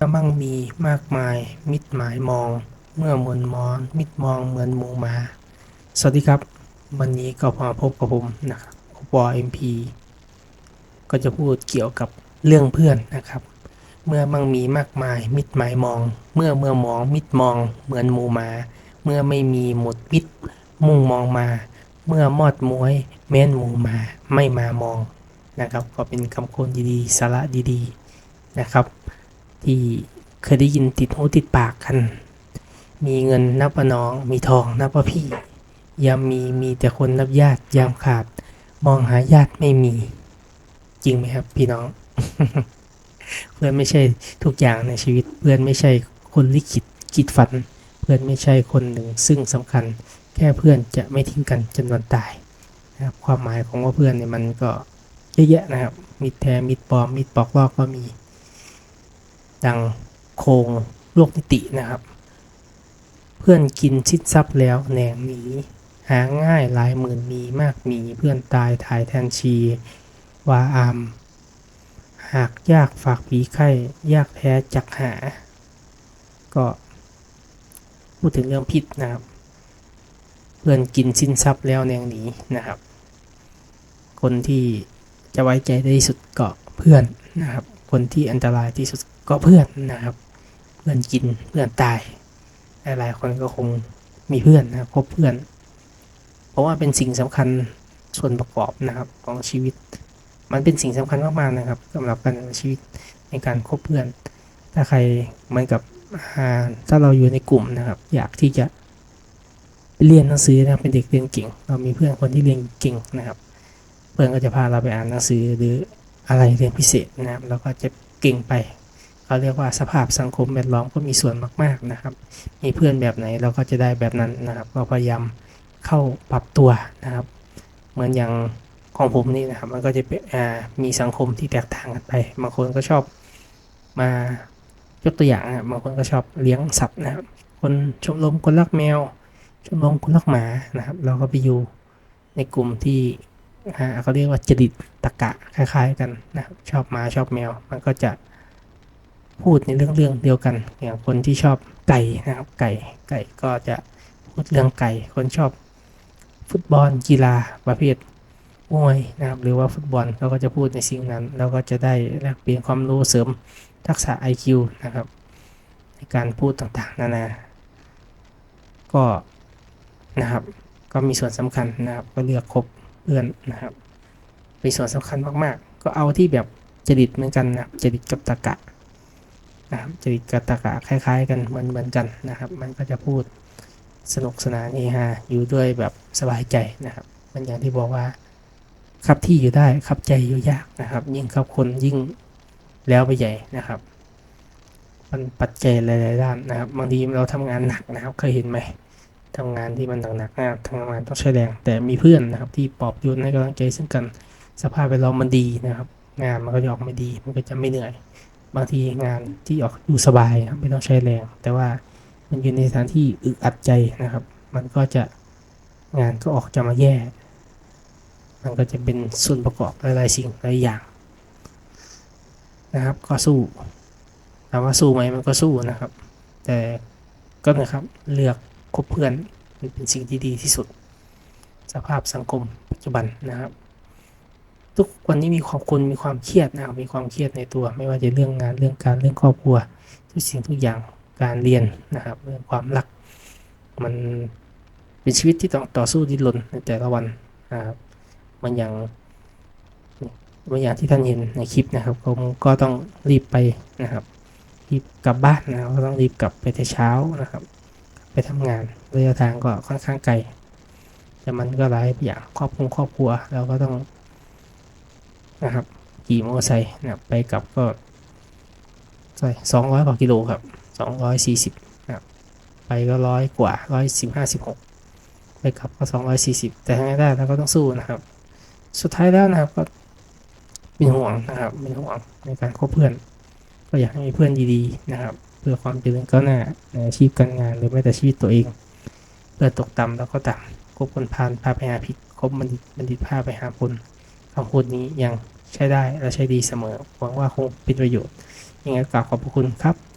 กระมั่งมีมากมาย มิดหมายมอง เมื่อมนมอน มิดมองเหมือนหมูมา สวัสดีครับ วันนี้ก็มาพบกับผมนะครับวอเอ็มพีก็จะพูดเกี่ยวกับเรื่องเพื่อนนะครับ เมื่อมั่งมีมากมาย มิดหมายมอง เมื่อเมื่อมอง มิดมอง เหมือนหมูมา เมื่อไม่มีหมดมิด มุ่งมองมา เมื่อมอดมวย แม้นหมูมา ไม่มามองนะครับ ก็เป็นคำโคนดีๆสาระดีๆนะครับ ที่เคยได้ยินติดหูติดปากกัน มีเงินนับว่าน้อง มีทองนับว่าพี่ ยามมีมีแต่คนนับญาติยามขาด มองหาญาติไม่มี จริงไหมครับ พี่น้อง เพื่อนไม่ใช่ทุกอย่างในชีวิต เพื่อนไม่ใช่คนลิขิตกิจฝัน เพื่อนไม่ใช่คนหนึ่ง ซึ่งสำคัญ แค่เพื่อนจะไม่ทิ้งกันจนวันตายนะครับความหมายของว่าเพื่อนเนี่ยมันก็เยอะแยะนะครับ มิตรแท้มิตรปลอมมิตรปลอกลอกก็มี ดังโครงโลกนิตินะครับ เพื่อนกินชิดซับแล้วแหนงหนีหาง่ายหลายหมื่นมีมากมีเพื่อนตายถ่ายแทนชีวาอามหากยากฝากผีไข้ยากแท้จักหา ก็พูดถึงเรื่องพิษนะครับ เพื่อนกินสิ้นทรัพย์แล้วแนงหนีนะครับ คนที่จะไว้ใจได้ที่สุดก็เพื่อนนะครับ คนที่อันตรายที่สุด ก็เพื่อนนะครับ เพื่อนกินเพื่อนตายหลายๆคนก็คงมีเพื่อนนะครับคบเพื่อน เพราะว่าเป็นสิ่งสำคัญส่วนประกอบนะครับของชีวิต มันเป็นสิ่งสำคัญมากๆนะครับสำหรับการชีวิตในการคบเพื่อน ถ้าใครเหมือนกับถ้าเราอยู่ในกลุ่มนะครับ อยากที่จะเรียนหนังสือนะครับเป็นเด็กเรียนเก่ง เรามีเพื่อนคนที่เรียนเก่งนะครับ เพื่อนก็จะพาเราไปอ่านหนังสือหรืออะไรเรียนพิเศษนะครับเราก็จะเก่งไป เขาเรียกว่าสภาพสังคมแวดล้อมก็มีส่วนมาก ๆนะครับ มีเพื่อนแบบไหนเราก็จะได้แบบนั้นนะครับก็พยายามเข้าปรับตัวนะครับ เหมือนอย่างของผมนี่นะครับ มันก็จะเป็นมีสังคมที่แตกต่างกันไป บางคนก็ชอบมายกตัวอย่างนะบางคนก็ชอบเลี้ยงสัตว์นะครับ คนชมรมคนรักแมว ชมรมคนรักหมานะครับ เราก็ไปอยู่ในกลุ่มที่เขาเรียกว่าจริตตะกะคล้าย ๆ กันนะครับ ชอบหมาชอบแมว มันก็จะ พูดในเรื่องเรื่องเดียวกันอย่างคนที่ชอบไก่นะครับไก่ไก่ก็จะพูดเรื่องไก่คนชอบฟุตบอลกีฬาประเภทมวยนะครับหรือว่าฟุตบอลเขาก็จะพูดในสิ่งนั้น เราก็จะได้แลกเปลี่ยนความรู้เสริมทักษะ IQ นะครับ ในการพูดต่างๆ นานา ก็นะครับ ก็มีส่วนสำคัญนะครับ ก็เลือกคบเพื่อนนะครับมีส่วนสำคัญมากๆ ก็เอาที่แบบจริตเหมือนกันนะจริตกับตะกะ นะครับจริตกตะกะคล้ายๆ กันเหมือนเหมือนกันนะครับ มันก็จะพูดสนุกสนานเฮฮาอยู่ด้วยแบบสบายใจนะครับ มันอย่างที่บอกว่าขับที่อยู่ได้ขับใจอยู่ยากนะครับ ยิ่งขับคนยิ่งแล้วไปใหญ่นะครับ มันปัจเจัยหลายๆด้านนะครับบางทีเราทำงานหนักนะครับ เคยเห็นไหมทำงานที่มันหนักๆนะครับทำงานต้องใช้แรง แต่มีเพื่อนนะครับ ที่ปลอบโยนให้กำลังใจซึ่งกันสภาพแวดล้อมมันดีนะครับ งานมันก็จะออกมาดีมันก็จะไม่เหนื่อย บางทีงานที่ออกดูสบายไม่ต้องใช้แรง แต่ว่ามันอยู่ในสถานที่อึดอัดใจนะครับ มันก็จะงานก็ออกจะมาแย่ มันก็จะเป็นส่วนประกอบหลายๆสิ่งหลายอย่าง นะครับ ก็สู้ถามว่าสู้ไหมมันก็สู้นะครับ แต่ก็นะครับเลือกคบเพื่อนมันเป็นสิ่งที่ดีที่สุด สภาพสังคมปัจจุบันนะครับ ทุกวันนี้มีความคนมีความเครียดนะครับมีความเครียดในตัว ไม่ว่าจะเรื่องงานเรื่องการเรื่องครอบครัว ทุกสิ่งทุกอย่างการเรียนนะครับเรื่องความรัก มันเป็นชีวิตที่ต้องต่อสู้ดิ้นรนในแต่ละวันนะครับมันอย่างมันอย่างที่ท่านเห็นในคลิปนะครับผมก็ต้องรีบไปนะครับรีบกลับบ้านนะครับก็ต้องรีบกลับไปแต่เช้านะครับ ไปทำงานระยะทางก็ค่อนข้างไกลแต่มันก็หลายอย่างครอบครัวครอบครัวเราก็ต้อง นะครับขี่มอเตอร์ไซค์นะครับไปกลับก็ใช่สองร้อยกว่ากิโลครับสองร้อยสี่สิบนะครับไปก็ร้อยกว่าร้อยสิบห้าสิบหกไปกลับก็สองร้อยสี่สิบแต่ให้ได้เราก็ต้องสู้นะครับ สุดท้ายแล้วนะครับก็เป็นห่วงนะครับเป็นห่วงในการคบเพื่อน ก็อยากให้มีเพื่อนดีๆนะครับ เพื่อความเจริญก้าวหน้าในอาชีพการงานหรือแม้แต่ชีวิตตัวเองเพื่อตกต่ำแล้วก็ต่ำคบคนพาลพาไปหาผิดคบบัณฑิตบัณฑิตพาไปหาผล คำพูดนี้ยังใช้ได้และใช้ดีเสมอ หวังว่าคงเป็นประโยชน์ยังไงกราบขอบพระคุณครับ